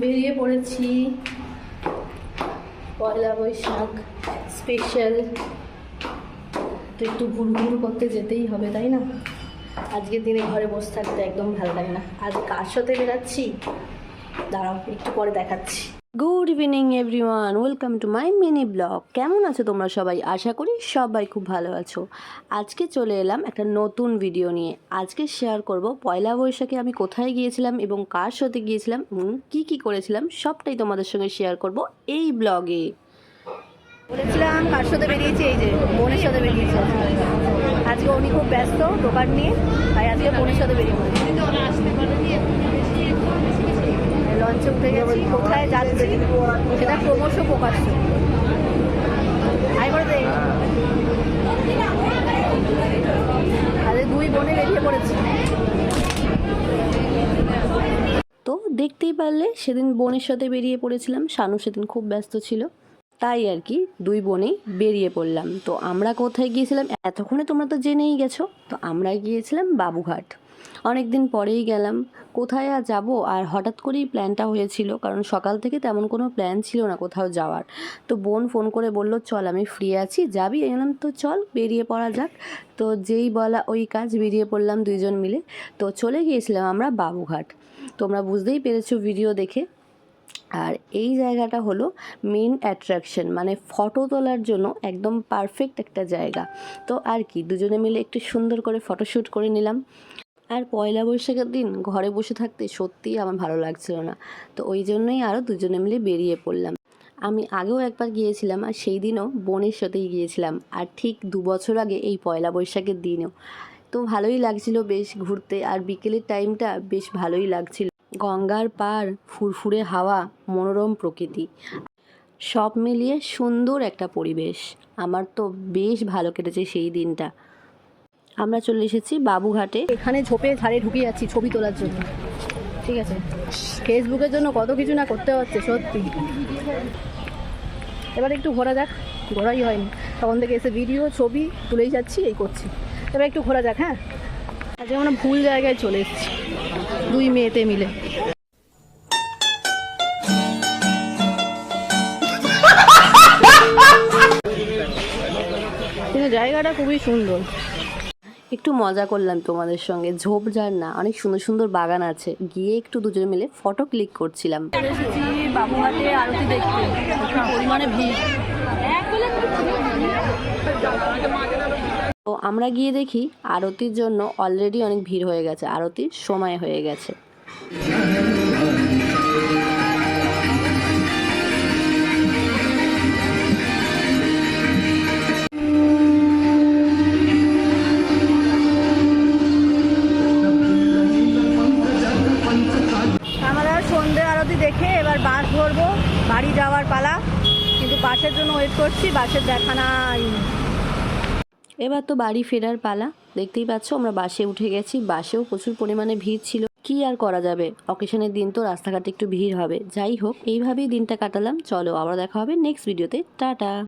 বেরিয়ে পড়েছি। পয়লা বৈশাখ স্পেশাল তো একটু ঘুরঘুর করতে যেতেই হবে, তাই না? আজকের দিনে ঘরে বসে থাকতে একদম ভালো লাগে না। আজ কার সাথে বেরাচ্ছি দাঁড়াও, একটু পরে দেখাচ্ছি। Good evening everyone welcome to my mini blog কেমন আছো তোমরা সবাই? আশা করি সবাই খুব ভালো আছো। আজকে চলে এলাম একটা নতুন ভিডিও নিয়ে। আজকে শেয়ার করব পয়লা বৈশাখে আমি কোথায় গিয়েছিলাম এবং কার সাথে গিয়েছিলাম এবং কী কী করেছিলাম সবটাই তোমাদের সঙ্গে শেয়ার করব এই ব্লগে বলেছিলাম কার সাথে বেরিয়েছি? এই যে বোনের সাথে বেরিয়েছি। আজকে উনি খুব ব্যস্ত, দোকান নিয়ে। তাই আজকে বোনের সাথে বেরিয়ে লঞ্চে উঠে গেছি, কোথায় যাচ্ছি, সেটা ক্রমশ প্রকাশ্য। তো দেখতেই পারলে, সেদিন বোনের সাথে বেরিয়ে পড়েছিলাম। শানু সেদিন খুব ব্যস্ত ছিল। তাই আর কি দুই বোনেই বেরিয়ে পড়লাম। তো আমরা কোথায় গিয়েছিলাম? এতক্ষণে তোমরা তো জেনেই গেছো। তো আমরা গিয়েছিলাম বাবুঘাট। অনেক দিন পরেই গেলাম। কোথায় আর যাব? আর হঠাৎ করেই প্ল্যানটা হয়েছিল, কারণ সকাল থেকে তেমন কোনো প্ল্যান ছিল না কোথাও যাওয়ার। তো বোন ফোন করে বলল, চল, আমি ফ্রি আছি। যাবি? এলাম তো চল, বেরিয়ে পড়া যাক। তো যেই বলা ওই কাজ, বেরিয়ে পড়লাম দুইজন মিলে। তো চলে গিয়েছিলাম আমরা বাবুঘাট। তোমরা বুঝতেই পেরেছ ভিডিও দেখে। আর এই জায়গাটা হলো মেন অ্যাট্রাকশন মানে ফটো তোলার জন্য একদম পারফেক্ট একটা জায়গা। তো আর কি, দুজনে মিলে একটু সুন্দর করে ফটোশ্যুট করে নিলাম। আর পয়লা বৈশাখের দিন ঘরে বসে থাকতে সত্যিই আমার ভালো লাগছিল না। তো ওই জন্যই আরও দুজনে মিলে বেরিয়ে পড়লাম। আমি আগেও একবার গিয়েছিলাম আর সেই দিনও বোনের সাথেই গিয়েছিলাম। আর ঠিক দু বছর আগে এই পয়লা বৈশাখের দিনও। তো ভালোই লাগছিল বেশ ঘুরতে আর বিকেলের টাইমটা বেশ ভালোই লাগছিল। গঙ্গার পার, ফুরফুরে হাওয়া, মনোরম প্রকৃতি। সব মিলিয়ে সুন্দর একটা পরিবেশ। আমার তো বেশ ভালো কেটেছে সেই দিনটা। আমরা চলে এসেছি বাবুঘাটে। এখানে ঝোপে ধারে ঢুকে যাচ্ছি ছবি তোলার জন্য। ঠিক আছে? ফেসবুকের জন্য কত কিছু না করতে হচ্ছে, সত্যি। এবার একটু ঘোরা যাক। ঘোরাই হয়নি। তখন থেকে এসে ভিডিও ছবি তুলেই যাচ্ছি, এই করছি। এবার একটু ঘোরা যাক হ্যাঁ? আজকে আমরা ভুল জায়গায় চলে এসেছি। দুই মেয়েতে মিলে। কিন্তু জায়গাটা খুবই সুন্দর। একটু মজা করলাম তোমাদের সঙ্গে। ঝোপঝাড় না অনেক সুন্দর সুন্দর বাগান আছে। গিয়ে একটু দুজনে মিলে ফটো ক্লিক করছিলাম। এসেছি বাবুঘাটে আরতি দেখতে। পরিমাণে ভিড়। তো আমরা গিয়ে দেখি আরতির জন্য অলরেডি অনেক ভিড় হয়ে গেছে, আরতির সময় হয়ে গেছে। দেখে এবার বাস ধরবো, বাড়ি যাওয়ার পালা। কিন্তু বাসের জন্য ওয়েট করছি, বাসের দেখা নাই। এবার তো বাড়ি ফেরার পালা। দেখতেই পাচ্ছ, আমরা বাসে উঠে গেছি। বাসেও প্রচুর পরিমাণে ভিড় ছিল। কি আর করা যাবে? অকেশনের দিন তো রাস্তাঘাটে একটু ভিড় হবে। যাই হোক, এইভাবেই দিনটা কাটালাম। চলো আবার দেখা হবে নেক্সট ভিডিওতে। টাটা!